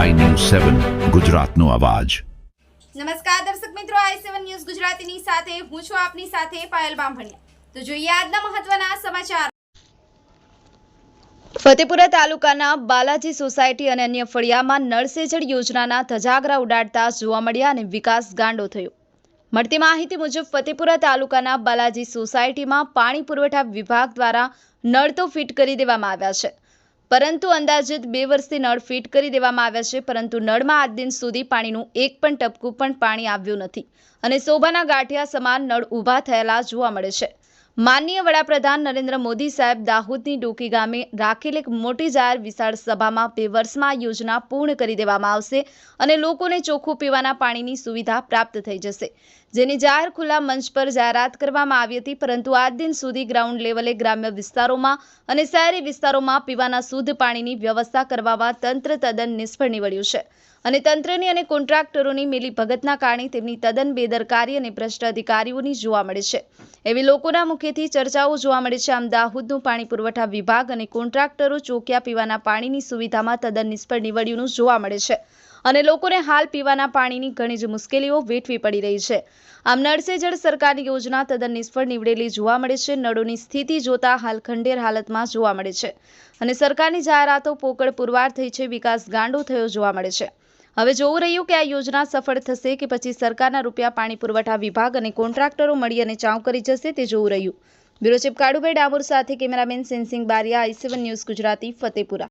સેવન ગુજરાતનો અવાજ. નમસ્કાર દર્શક મિત્રો આઈ સેવન ન્યૂઝ ગુજરાતીની સાથે હું છું આપની સાથે પાયલ બામભણિયા. તો જોઈએ આજના મહત્વના સમાચાર. ફતેપુરા તાલુકાના બાલાજી સોસાયટી અને અન્ય ફળિયામાં નળસેજળ યોજનાના ધજાગરા ઉડાડતા જોવા મળ્યા અને વિકાસ ગાંડો થયો. મળતી માહિતી મુજબ ફતેપુરા તાલુકાના બાલાજી સોસાયટીમાં પાણી પુરવઠા વિભાગ દ્વારા નળ તો ફિટ કરી દેવામાં આવ્યા છે. પરંતુ અંદાજિત બે વર્ષથી નળ ફિટ કરી દેવામાં આવ્યા છે, પરંતુ નળમાં આજ દિન સુધી પાણીનું એક પણ ટપકું પણ પાણી આવ્યું નથી. અને શોભાના ગાંઠિયા સમાન નળ ઊભા થયેલા જોવા મળે છે. માનનીય વડાપ્રધાન નરેન્દ્ર મોદી સાહેબ દાહોદની ડોકી ગામે રાખેલ એક મોટી જાહેર વિશાળ સભામાં બે વર્ષમાં યોજના પૂર્ણ કરી દેવામાં આવશે અને લોકોને ચોખ્ખું પીવાના પાણીની સુવિધા પ્રાપ્ત થઈ જશે. જેની જાહેર ખુલ્લા મંચ પર જાહેરાત કરવામાં આવી હતી, પરંતુ આજ દિન સુધી ગ્રાઉન્ડ લેવલે ગ્રામ્ય વિસ્તારોમાં અને શહેરી વિસ્તારોમાં પીવાના શુદ્ધ પાણીની વ્યવસ્થા કરવામાં તંત્ર તદ્દન નિષ્ફળ નીવડ્યું છે. અને તંત્રની અને કોન્ટ્રાક્ટરોની મેલી ભગતના કારણે તેમની તદ્દન બેદરકારી અને ભ્રષ્ટ અધિકારીઓની જોવા મળે છે. એવી લોકોના મુખેથી ચર્ચાઓ જોવા મળે છે. આમ દાહોદનું પાણી પુરવઠા વિભાગ અને કોન્ટ્રાક્ટરો ચોક્યા પીવાના પાણીની સુવિધામાં તદ્દન નિષ્ફળ નીવડ્યું જોવા મળે છે. અને લોકોને હાલ પીવાના પાણીની ઘણી જ મુશ્કેલીઓ વેઠવી પડી રહી છે. આમ નળસે જળ સરકારની યોજના તદ્દન નિષ્ફળ નીવડેલી જોવા મળે છે. નળોની સ્થિતિ જોતા હાલ ખંડેર હાલતમાં જોવા મળે છે. અને સરકારની જાહેરાતો પોકળ પુરવાર થઈ છે. વિકાસ ગાંડો થયો જોવા મળે છે. હવે જોવું રહ્યું કે આ યોજના સફળ થશે કે પછી સરકારના રૂપિયા પાણી પુરવઠા વિભાગ અને કોન્ટ્રાક્ટરો મળી અને ચાઉ કરી જશે તે જોવું રહ્યું. બ્યુરો ચીફ કાળુભાઈ ડામોર સાથે cameraman Sensing Baria, I news Gujarati, Fatepura.